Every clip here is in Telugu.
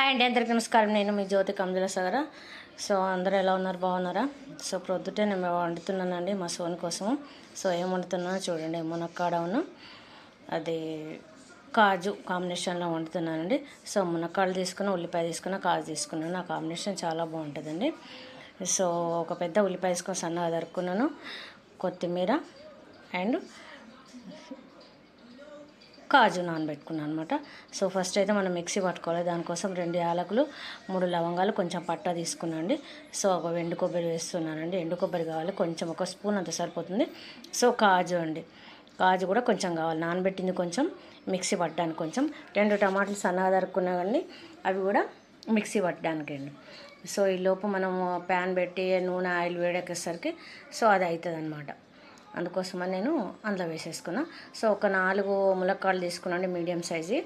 హాయ్ అండి అందరికీ నమస్కారం. నేను మీ జ్యోతి కమల సగర. సో అందరూ ఎలా ఉన్నారు? బాగున్నారా? సో ప్రొద్దుటే నేను వండుతున్నానండి మా సోన్ కోసం. సో ఏం వండుతున్నానో చూడండి. మునక్కాడను అది కాజు కాంబినేషన్లో వండుతున్నానండి. సో మునక్కాడలు తీసుకున్న ఉల్లిపాయ తీసుకున్న కాజు తీసుకున్నాను ఆ కాంబినేషన్ చాలా బాగుంటుందండి. సో ఒక పెద్ద ఉల్లిపాయ తీసుకొని సన్నగా దరుక్కున్నాను కొత్తిమీర అండ్ కాజు నానబెట్టుకున్నాను అనమాట సో ఫస్ట్ అయితే మనం మిక్సీ పట్టుకోవాలి. దానికోసం రెండు యాలకులు మూడు లవంగాలు కొంచెం పట్ట తీసుకున్నాండి. సో ఒక ఎండు కొబ్బరి వేస్తున్నానండి. ఎండు కొబ్బరి కావాలి. కొంచెం ఒక స్పూన్ అంత సరిపోతుంది. సో కాజు అండి. కాజు కూడా కొంచెం కావాలి. నానబెట్టింది కొంచెం మిక్సీ పట్టడానికి కొంచెం. రెండు టమాటాలు సన్నగా తరుక్కున్నామండి అవి కూడా మిక్సీ పట్టడానికి అండి. సో ఈ లోపు మనం ప్యాన్ పెట్టి నూనె ఆయిల్ వేడెక్కేసరికి సో అది అవుతుంది అనమాట అందుకోసమని నేను అందులో వేసేసుకున్నా. సో ఒక నాలుగు ములక్కాడలు తీసుకున్నాండి మీడియం సైజు.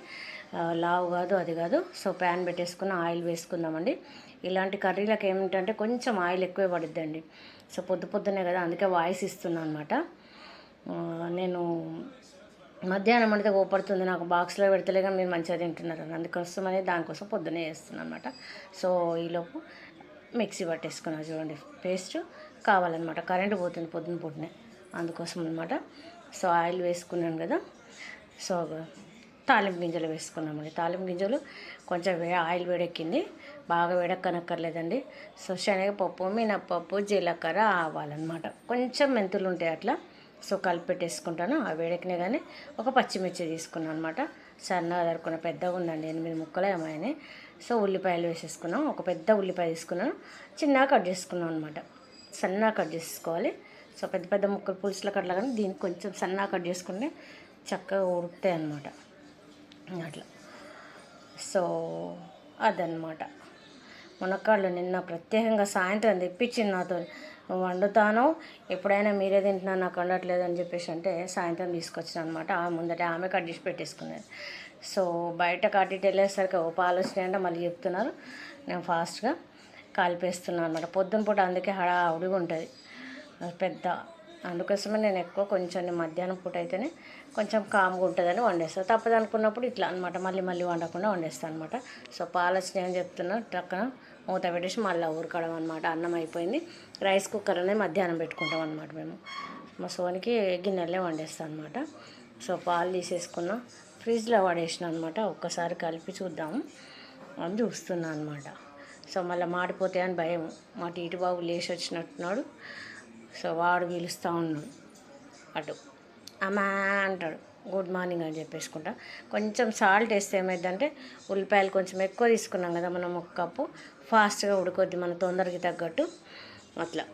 లావు కాదు అది కాదు. సో ప్యాన్ పెట్టేసుకున్న ఆయిల్ వేసుకుందామండి. ఇలాంటి కర్రీలకు ఏమిటంటే కొంచెం ఆయిల్ ఎక్కువే పడుద్దండి. సో పొద్దు పొద్దునే కదా అందుకే వాయిస్ ఇస్తున్నా అనమాట నేను మధ్యాహ్నం అంటే ఓపడుతుంది నాకు బాక్స్లో పెడతలేక కానీ మీరు మంచిగా తింటున్నారు అందుకోసం అనేది దానికోసం పొద్దునే చేస్తున్నాను అనమాట సో ఈలోపు మిక్సీ పట్టేసుకున్నా చూడండి పేస్ట్ కావాలన్నమాట. కరెంటు పోతుంది పొద్దున పొద్దునే. అందుకోసం అనమాట సో ఆయిల్ వేసుకున్నాను కదా. సో తాలింపు గింజలు వేసుకున్నామండి. తాలింపు గింజలు కొంచెం వే ఆయిల్ వేడెక్కింది. బాగా వేడెక్కనక్కర్లేదండి. సో శనగపప్పు మినప్పప్పు జీలకర్ర ఆవాలన్నమాట కొంచెం మెంతులు ఉంటాయి అట్లా. సో కలిపి పెట్టేసుకుంటాను. ఆ వేడెక్కినా కానీ ఒక పచ్చిమిర్చి తీసుకున్నాను అనమాట సన్నగా దొరుకున్న పెద్దగా ఉందండి. ఎనిమిది ముక్కలు ఏమైనా సో ఉల్లిపాయలు వేసేసుకున్నాం. ఒక పెద్ద ఉల్లిపాయ తీసుకున్నాను. చిన్నగా కట్ చేసుకున్నాం అనమాట సన్నగా కట్ చేసుకోవాలి. సో పెద్ద పెద్ద ముక్కలు పులుసులో కట్లా కానీ దీన్ని కొంచెం సన్నగా కట్ చేసుకుంటే చక్కగా ఉడుకుతాయి అన్నమాట. అట్లా. సో అదనమాట మునక్కాళ్ళు నిన్న ప్రత్యేకంగా సాయంత్రం తెప్పించింది నాతో. వండుతాను ఎప్పుడైనా మీరే తింటున్నా నాకు వండట్లేదు అని చెప్పేసి అంటే సాయంత్రం తీసుకొచ్చిన అనమాట ఆ ముందట ఆమె కట్ చేసి పెట్టేసుకునేది సో బయట కట్టి వెళ్ళేసరికి ఓ ఆలోచన అంటే మళ్ళీ చెప్తున్నారు. నేను ఫాస్ట్గా కాలిపేస్తున్నాను అనమాట పొద్దున పూట అందుకే హడావుడిగా ఉంటుంది. పెద్ద. అందుకోసమే నేను ఎక్కువ కొంచెం మధ్యాహ్నం పూట అయితేనే కొంచెం కామ్గా ఉంటుందని వండేస్తాను తప్పదు అనుకున్నప్పుడు ఇట్లా అనమాట మళ్ళీ మళ్ళీ వండకుండా వండేస్తాను అనమాట సో పాలు ఏం చెప్తున్నా టక్కన మూత పెట్టేసి మళ్ళీ ఊరకడం అనమాట అన్నం అయిపోయింది. రైస్ కుక్కర్ అనేది మధ్యాహ్నం పెట్టుకుంటాం అనమాట మేము. మా సోనికి గిన్నెలే వండేస్తాం అనమాట సో పాలు తీసేసుకున్నా ఫ్రిడ్జ్లో పడేసిన అనమాట ఒక్కసారి కలిపి చూద్దాము అని చూస్తున్నా అనమాట సో మళ్ళీ మాడిపోతాయని భయం. మా టీటి బాబు లేచి వచ్చినట్టున్నాడు. సో వాడు పిలుస్తూ ఉన్నాడు. అటు. అమ్మా అంటాడు. గుడ్ మార్నింగ్ అని చెప్పేసుకుంటా. కొంచెం సాల్ట్ వేస్తే ఏమైందంటే ఉల్లిపాయలు కొంచెం ఎక్కువ తీసుకున్నాం కదా మనం ఒక కప్పు. ఫాస్ట్గా ఉడుకొద్ది మన తొందరకి తగ్గట్టు. అట్లా.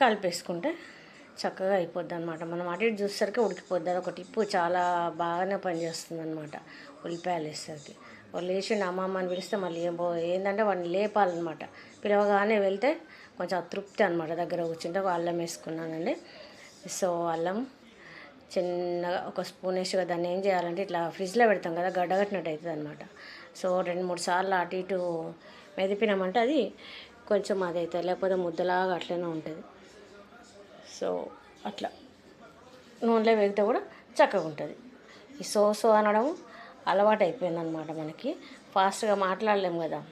కలిపేసుకుంటే చక్కగా అయిపోద్ది అనమాట మనం అటు ఇటు చూసేసరికి ఉడికిపోద్ది. ఒక టిప్పు. చాలా బాగానే పనిచేస్తుంది అనమాట ఉల్లిపాయలు వేసేసరికి. వాళ్ళు లేచిండు అమ్మమ్మ అని పిలిస్తే మళ్ళీ ఏం పో ఏంటంటే వాడిని లేపాలన్నమాట. పిలవగానే వెళ్తే కొంచెం అతృప్తి అనమాట దగ్గర కూర్చుంటే అల్లం వేసుకున్నానండి. సో అల్లం చిన్నగా ఒక స్పూన్ వేసి దాన్ని ఏం చేయాలంటే ఇట్లా ఫ్రిడ్జ్లో పెడతాం కదా గడ్డగట్టినట్టు అవుతుంది అనమాట సో రెండు మూడు సార్లు అటు ఇటు మెదిపినామంటే అది కొంచెం అది అవుతుంది లేకపోతే ముద్దలాగా అట్లనే ఉంటుంది. సో అట్లా. నూనెలో వేగితే కూడా చక్కగా ఉంటుంది. ఈ సో సో అనడం అలవాటు అయిపోయిందనమాట మనకి. ఫాస్ట్గా మాట్లాడలేము కదా.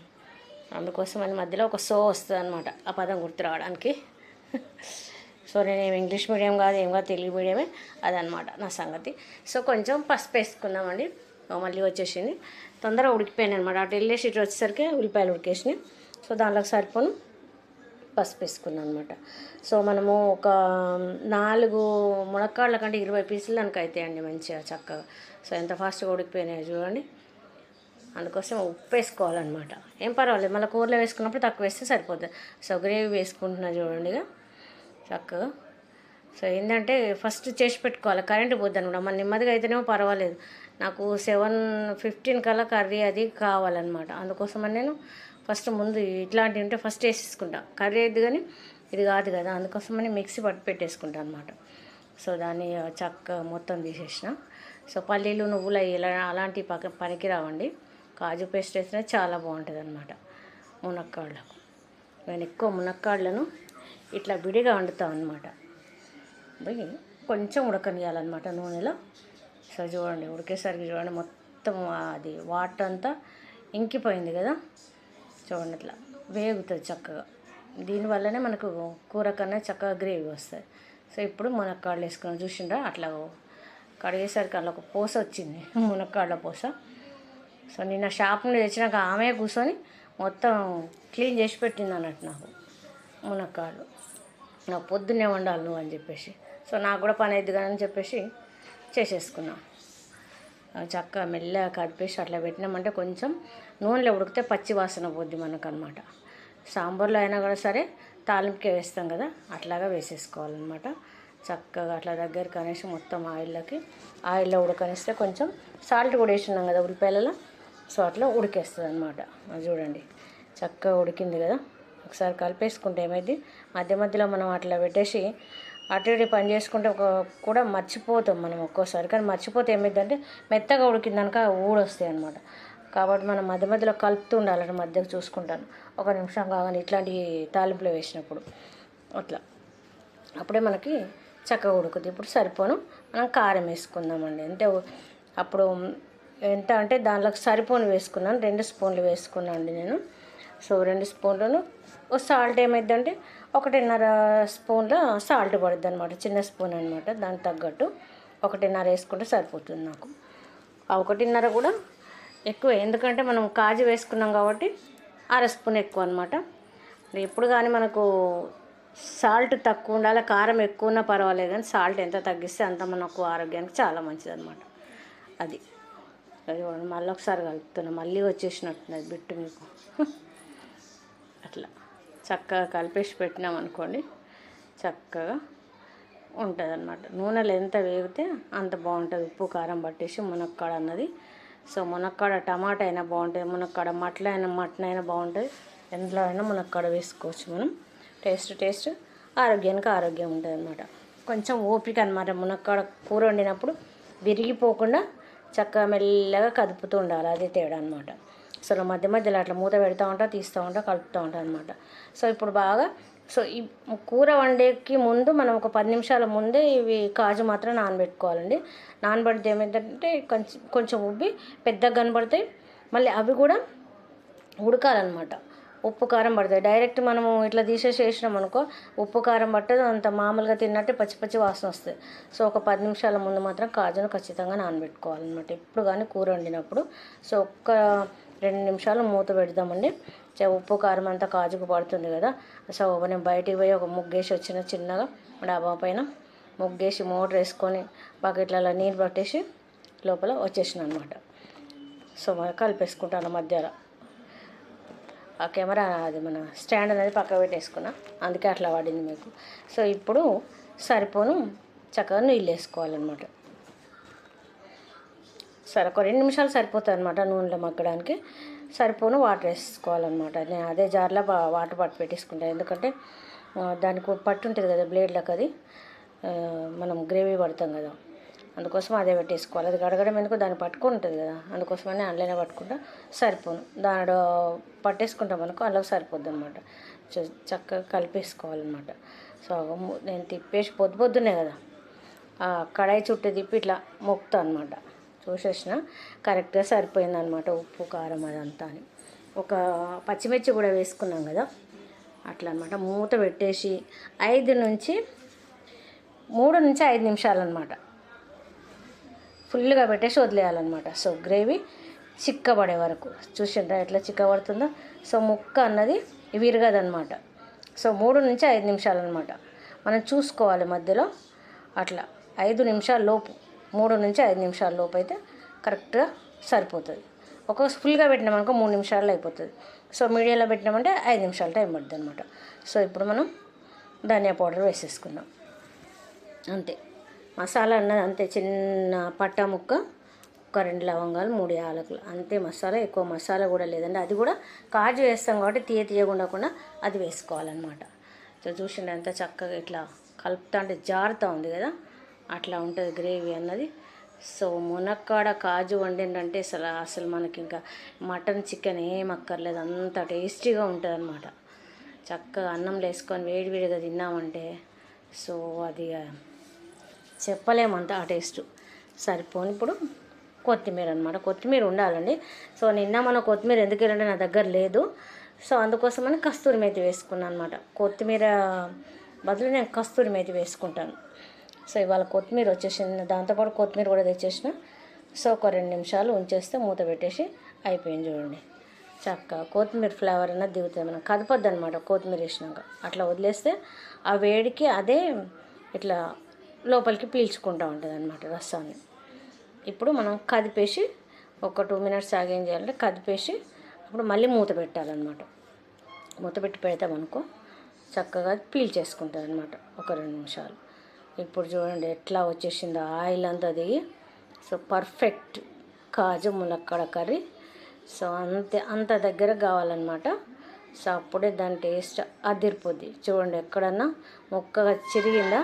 అందుకోసం అని మధ్యలో ఒక సో వస్తుంది అనమాట ఆ పదం గుర్తు రావడానికి. సో నేను ఇంగ్లీష్ మీడియం కాదు ఏం కాదు తెలుగు మీడియమే అదనమాట నా సంగతి. సో కొంచెం పసుపు వేసుకున్నామండి మళ్ళీ వచ్చేసింది. తొందరగా ఉడికిపోయాను అనమాట అటు వెళ్ళేసి ఇటు వచ్చేసరికి ఉల్లిపాయలు ఉడికేసినాయి. సో దానిలోకి సరిపోను పసుపు వేసుకున్నాను అనమాట సో మనము ఒక నాలుగు మునక్కాళ్ళ కంటే ఇరవై పీసులు దానికి అవుతాయండి మంచిగా చక్కగా. సో ఎంత ఫాస్ట్గా ఉడికిపోయినాయో చూడండి. అందుకోసం ఉప్పు వేసుకోవాలన్నమాట ఏం పర్వాలేదు మళ్ళీ కూరలో వేసుకున్నప్పుడు తక్కువ వేస్తే సరిపోతుంది సో గ్రేవీ వేసుకుంటున్నా చూడండి ఇక. చక్కగా. సో ఏంటంటే ఫస్ట్ చేసి పెట్టుకోవాలి కరెంటు పోద్ది అనమాట మన నెమ్మదిగా అయితేనేమో పర్వాలేదు. నాకు సెవెన్ ఫిఫ్టీన్ కల్లా కర్రీ అది కావాలన్నమాట. అందుకోసమని నేను ఫస్ట్ ముందు ఇట్లాంటివి ఉంటే ఫస్ట్ వేసేసుకుంటా. కర్రీ అయితే కానీ ఇది కాదు కదా అందుకోసమని మిక్సీ పట్టి పెట్టేసుకుంటా అనమాట సో దాన్ని చక్క మొత్తం తీసేసిన. సో పల్లీలు నువ్వులు ఇలా అలాంటి పక్క పనికి రావండి కాజు పేస్ట్ వేసినా చాలా బాగుంటుంది అనమాట మునక్కాళ్ళకు. నేను ఎక్కువ మునక్కాళ్ళను ఇట్లా విడిగా వండుతాం అనమాట కొంచెం ఉడకనియాలన్నమాట నూనెలో. సో చూడండి ఉడికేసరికి చూడండి మొత్తం మొత్తం అది వాటర్ అంతా ఇంకిపోయింది కదా. చూడండి అట్లా వేగుతుంది చక్కగా. దీనివల్లనే మనకు కూర కన్నా చక్కగా గ్రేవీ వస్తుంది. సో ఇప్పుడు మునక్కాడలు వేసుకుని చూసిండ్రా? అట్లా కడిగేసరికి అలా ఒక పూస వచ్చింది. మునక్కాడల పూస. సో నిన్న షాప్ నుండి తెచ్చినాక ఆమె కూర్చొని మొత్తం క్లీన్ చేసి పెట్టింది అన్నట్టు నాకు మునక్కాడలు నాకు పొద్దున్నే వండాలి నువ్వు అని చెప్పేసి. సో నాకు కూడా పని అయింది అని చెప్పేసి చేసేసుకున్నా. చక్కగా మెల్లగా కడిపేసి అట్లా పెట్టినామంటే కొంచెం నూనెలో ఉడికితే పచ్చి వాసన పోద్ది మనకు అనమాట సాంబార్లో అయినా కూడా సరే తాలింపుకే వేస్తాం కదా అట్లాగా వేసేసుకోవాలన్నమాట. చక్కగా అట్లా దగ్గరికి అనేసి మొత్తం ఆయిల్లోకి ఆయిల్లో ఉడకనిస్తే కొంచెం సాల్ట్ కూడా వేసినాం కదా ఉల్లిపాయలలో సో అట్లా ఉడికేస్తుంది అనమాట చూడండి చక్కగా ఉడికింది కదా. ఒకసారి కలిపేసుకుంటే ఏమైంది మధ్య మధ్యలో మనం అట్లా పెట్టేసి అటు ఇటు పని చేసుకుంటే ఒక కూడా మర్చిపోతాం మనం ఒక్కోసారి. కానీ మర్చిపోతే ఏమైందంటే మెత్తగా ఉడికిందనుక ఊడొస్తాయి అనమాట కాబట్టి మనం మధ్య మధ్యలో కలుపుతూ ఉండాలని మధ్యకు చూసుకుంటాను. ఒక నిమిషం కాగానే ఇట్లాంటి తాలింపులో వేసినప్పుడు. అట్లా. అప్పుడే మనకి చక్కగా ఉడుకుతుంది ఇప్పుడు సరిపోను. మనం కారం వేసుకుందామండి. అంటే అప్పుడు ఎంత అంటే దాంట్లోకి సరిపోను వేసుకున్నాను. రెండు స్పూన్లు వేసుకున్నాను అండి నేను. సో రెండు స్పూన్లను ఓ సాల్ట్ ఏమైందంటే ఒకటిన్నర స్పూన్ల సాల్ట్ పడుద్ది అనమాట చిన్న స్పూన్ అనమాట దానికి తగ్గట్టు ఒకటిన్నర వేసుకుంటే సరిపోతుంది నాకు. ఆ ఒకటిన్నర కూడా ఎక్కువ. ఎందుకంటే మనం కాజు వేసుకున్నాం కాబట్టి అర స్పూన్ ఎక్కువ అనమాట ఎప్పుడు కానీ మనకు సాల్ట్ తక్కువ ఉండాలి కారం ఎక్కువ ఉన్నా పర్వాలేదు కానీ సాల్ట్ ఎంత తగ్గిస్తే అంత మనకు ఆరోగ్యానికి చాలా మంచిది అనమాట అది. అది మళ్ళీ ఒకసారి కలుపుతున్నా. మళ్ళీ వచ్చేసినట్టున్నది బిట్టు మీకు. అట్లా. చక్కగా కలిపేసి పెట్టినాం అనుకోండి చక్కగా ఉంటుంది అనమాట నూనెలు ఎంత వేగితే అంత బాగుంటుంది. ఉప్పు కారం పట్టేసి మునక్కాడ అన్నది సో మునక్కాడ టమాటా అయినా బాగుంటుంది మునక్కాడ మటన్ అయినా మటన్ అయినా బాగుంటుంది. ఎందులో అయినా మునక్కాడ వేసుకోవచ్చు మనం. టేస్ట్ టేస్ట్ ఆరోగ్యానికి ఆరోగ్యం ఉంటుంది అనమాట కొంచెం ఓపిక అనమాట మునక్కాడ కూర వండినప్పుడు విరిగిపోకుండా చక్కగా మెల్లగా కదుపుతూ ఉండాలి. అదే తేడా అనమాట సో మధ్య మధ్యలో అట్లా మూత పెడతా ఉంటా తీస్తూ ఉంటా కలుపుతూ ఉంటా అనమాట సో ఇప్పుడు బాగా సో ఈ కూర వండేకి ముందు మనం ఒక పది నిమిషాల ముందే ఇవి కాజు మాత్రం నానబెట్టుకోవాలండి. నానబెడితే ఏమైందంటే కొంచెం కొంచెం ఉబ్బి పెద్దగా కనబడతాయి. మళ్ళీ అవి కూడా ఉడకాలన్నమాట. ఉప్పు కారం పడుతుంది డైరెక్ట్ మనము ఇట్లా తీసేసి వేసినాం అనుకో ఉప్పు కారం పట్టదు. అంత మామూలుగా తిన్నట్టే పచ్చి పచ్చి వాసన వస్తుంది. సో ఒక పది నిమిషాల ముందు మాత్రం కాజును ఖచ్చితంగా నానబెట్టుకోవాలన్నమాట. ఎప్పుడు కానీ కూర వండినప్పుడు. సో ఒక్క రెండు నిమిషాలు మూత పెడదామండి. ఉప్పు కారం అంతా కాజుకు పడుతుంది కదా. సో నేను బయటికి పోయి ఒక ముగ్గేసి వచ్చిన చిన్నగా డాబా పైన ముగ్గేసి మోటర్ వేసుకొని బకెట్లలో నీరు పట్టేసి లోపల వచ్చేసిన అనమాట సో కలిపేసుకుంటాను మధ్యలో. ఆ కెమెరా అది మన స్టాండ్ అనేది పక్క పెట్టేసుకున్నా. అందుకే అట్లా పడింది మీకు. సో ఇప్పుడు సరిపోను చక్కగా నీళ్ళు వేసుకోవాలన్నమాట. సరే ఒక రెండు నిమిషాలు సరిపోతుంది అనమాట నూనెలో మగ్గడానికి. సరిపోను వాటర్ వేసుకోవాలన్నమాట. నేను అదే జార్లో వాటర్ పట్టు పెట్టేసుకుంటాను ఎందుకంటే దానికి పట్టు ఉంటుంది కదా బ్లేడ్లకు అది. మనం గ్రేవీ పడతాం కదా. అందుకోసం అదే పెట్టేసుకోవాలి. అది గడగడం ఎందుకు? దాన్ని పట్టుకొని ఉంటుంది కదా. అందుకోసమని అందులోనే పట్టుకుంటా. సరిపోను. దాని పట్టేసుకుంటాం అనుకో అందులో సరిపోద్ది అనమాట చక్కగా కలిపేసుకోవాలన్నమాట. సో నేను తిప్పేసి పొద్దు పొద్దునే కదా కడాయి చుట్టూ తిప్పి ఇట్లా మొక్కుతా అనమాట చూసేసిన. కరెక్ట్గా సరిపోయిందనమాట ఉప్పు కారం అదంతా అని. ఒక పచ్చిమిర్చి కూడా వేసుకున్నాం కదా అట్లా అనమాట మూత పెట్టేసి ఐదు నుంచి మూడు నుంచి ఐదు నిమిషాలు అనమాట ఫుల్గా పెట్టేసి వదిలేయాలన్నమాట. సో గ్రేవీ చిక్కబడే వరకు. చూసిండ్రా ఎట్లా చిక్కబడుతుందో? సో ముక్క అన్నది విరగదనమాట సో మూడు నుంచి ఐదు నిమిషాలు అనమాట మనం చూసుకోవాలి మధ్యలో. అట్లా ఐదు నిమిషాల లోపు మూడు నుంచి ఐదు నిమిషాల లోపు అయితే కరెక్ట్గా సరిపోతుంది. ఒక ఫుల్గా పెట్టినామనుకో మూడు నిమిషాల్లో అయిపోతుంది. సో మీడియంలో పెట్టినామంటే ఐదు నిమిషాలు టైం పడుతుంది అనమాట సో ఇప్పుడు మనం ధనియా పౌడర్ వేసేసుకుందాం. అంతే. మసాలా అన్నది అంతే చిన్న పట్ట ముక్క ఒక రెండు లవంగాలు మూడు యాలకులు అంతే మసాలా. ఎక్కువ మసాలా కూడా లేదండి. అది కూడా కాజు వేస్తాం కాబట్టి తీయ తీయగా ఉండకుండా అది వేసుకోవాలన్నమాట. సో చూసిండే అంత చక్కగా ఇట్లా కలుపుతా అంటే జారుతూ ఉంది కదా. అట్లా ఉంటుంది గ్రేవీ అన్నది. సో మునక్కాడ కాజు వండిందంటే అసలు అసలు మనకి ఇంకా మటన్ చికెన్ ఏం అక్కర్లేదు. అంత టేస్టీగా ఉంటుంది అనమాట చక్కగా అన్నం వేసుకొని వేడివేడిగా తిన్నామంటే సో అది చెప్పలేమంత ఆ టేస్ట్. సరిపోని ఇప్పుడు కొత్తిమీర అనమాట కొత్తిమీర ఉండాలండి. సో నిన్న మన కొత్తిమీర ఎందుకు వెళ్ళండి నా దగ్గర లేదు. సో అందుకోసమని కస్తూరి మేతి వేసుకున్నాను అనమాట కొత్తిమీర బదులు నేను కస్తూరి మేతి వేసుకుంటాను. సో ఇవాళ కొత్తిమీర వచ్చేసింది. దాంతోపాటు కొత్తిమీర కూడా తెచ్చేసిన. సో ఒక రెండు నిమిషాలు ఉంచేస్తే మూత పెట్టేసి అయిపోయింది చూడండి. చక్కగా కొత్తిమీర ఫ్లేవర్ అన్నది దిగుతుంది. మనం కదపద్దు అనమాట కొత్తిమీర వేసినాక. అట్లా వదిలేస్తే ఆ వేడికి అదే ఇట్లా లోపలికి పీల్చుకుంటూ ఉంటుంది అనమాట రసాన్ని. ఇప్పుడు మనం కదిపేసి ఒక టూ మినిట్స్ ఆగి ఏం చేయాలంటే కదిపేసి అప్పుడు మళ్ళీ మూత పెట్టాలన్నమాట. మూత పెట్టి పెడతామనుకో చక్కగా పీల్ చేసుకుంటుంది అనమాట ఒక రెండు నిమిషాలు. ఇప్పుడు చూడండి ఎట్లా వచ్చేసిందో ఆయిల్ అంతా దిగి సో పర్ఫెక్ట్ కాజు ములక్కడ కర్రీ. సో అంతే అంత దగ్గర కావాలన్నమాట. సో అప్పుడే దాని టేస్ట్ అదిరిపోద్ది. చూడండి ఎక్కడన్నా మొక్కగా చిరిగిందా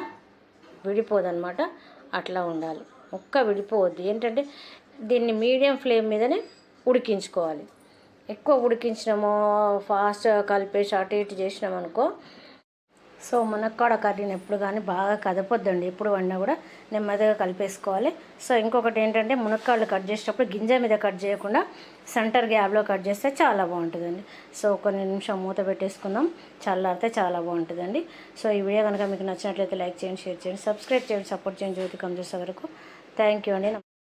విడిపోదన్నమాట. అట్లా ఉండాలి. ముక్క విడిపోవద్దు. ఏంటంటే దీన్ని మీడియం ఫ్లేమ్ మీదనే ఉడికించుకోవాలి. ఎక్కువ ఉడికించినామో ఫాస్ట్ కలిపేసి అటు ఇటు చేసినాం అనుకో సో మునక్కాడ కర్రీని ఎప్పుడు కానీ బాగా కదపొద్దండి. ఎప్పుడు వండినా కూడా నెమ్మదిగా కలిపేసుకోవాలి. సో ఇంకొకటి ఏంటంటే మునక్కాడలు కట్ చేసేటప్పుడు గింజ మీద కట్ చేయకుండా సెంటర్ గ్యాప్లో కట్ చేస్తే చాలా బాగుంటుందండి. సో కొన్ని నిమిషం మూత పెట్టేసుకుందాం. చల్లారితే చాలా బాగుంటుందండి. సో ఈ వీడియో కనుక మీకు నచ్చినట్లయితే లైక్ చేయండి షేర్ చేయండి సబ్స్క్రైబ్ చేయండి సపోర్ట్ చేయండి జ్యోతి కమ్ చేసే వరకు థ్యాంక్ యూ అండి.